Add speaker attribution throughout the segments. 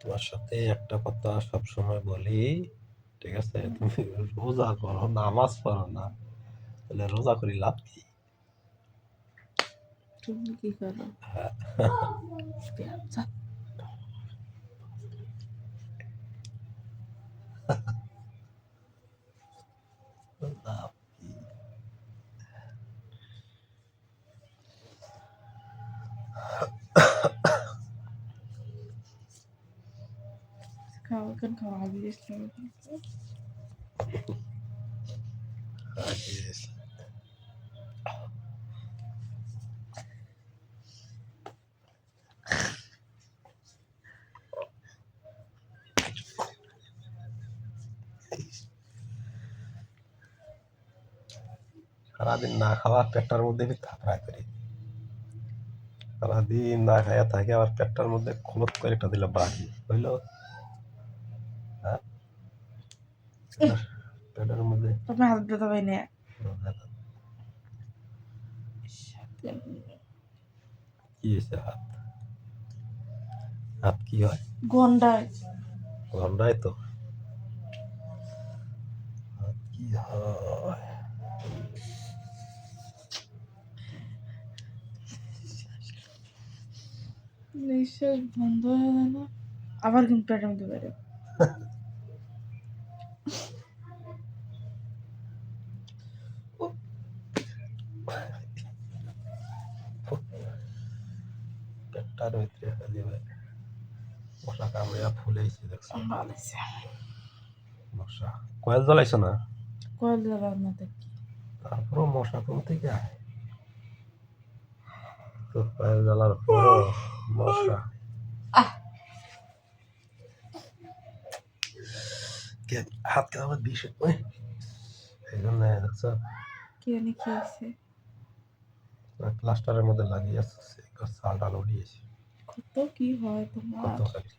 Speaker 1: তোমার সাথে একটা কথা সবসময় বলি ঠিক আছে? তুমি রোজা করো নামাজ পড়ো না। তাহলে রোজা করি লাভ কি
Speaker 2: তুমি কি করো
Speaker 1: হ্যাঁ।
Speaker 2: পেঁয়াজা।
Speaker 1: লাভ কি সারাদিন না খাওয়া পেটটার মধ্যে করি। সারাদিন না খাইয়া থাকে আবার পেটটার মধ্যে খলত করে একটা দিলে বাড়ি বুঝল? হ্যাঁ? পেটের মধ্যে
Speaker 2: তোমার হাত ব্যথা পাই না?
Speaker 1: কি হয়েছে হাত? হাত কি হয়?
Speaker 2: গন্ডা
Speaker 1: গন্ডায় তো হাত কি হয়
Speaker 2: নিঃশ্বাস বন্ধ হয়ে না আবার কিন্তু পেটের মধ্যে বেড়ে
Speaker 1: পেটটার ভিতরে খালি মশা কামড়িয়া ফুলেছে দেখছ? মশা। কয়েল জ্বলাইছো না?
Speaker 2: কয়েল
Speaker 1: তারপরও মশা কোন থেকে আয় জ্বালার পরও মশা। হাত কে আমার বিষ এই জন্য দেখছ?
Speaker 2: কি জানি কি হয়েছে।
Speaker 1: প্লাস্টারের মধ্যে লাগিয়ে সাল টাল উড়িয়েছে।
Speaker 2: কত কি হয় তোমার।
Speaker 1: কত খালি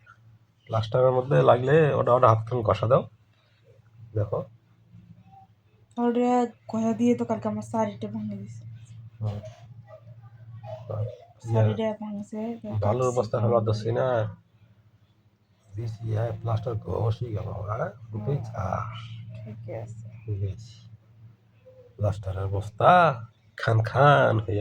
Speaker 1: প্লাস্টারের মধ্যে লাগলে ওটা ওটা হাতখান কষা দাও। দেখো।
Speaker 2: ওটা কথা দিয়ে তো কালকে আমার শাড়িটা ভেঙে দিছে। শাড়িটা ভাঙছে
Speaker 1: বালুর বস্তা ফেলা দছি না দিছি হ্যাঁ প্লাস্টার ঘষি গেল হ্যাঁ
Speaker 2: ঠিক আছে।
Speaker 1: প্লাস্টারের বস্তা খান খান হইয়া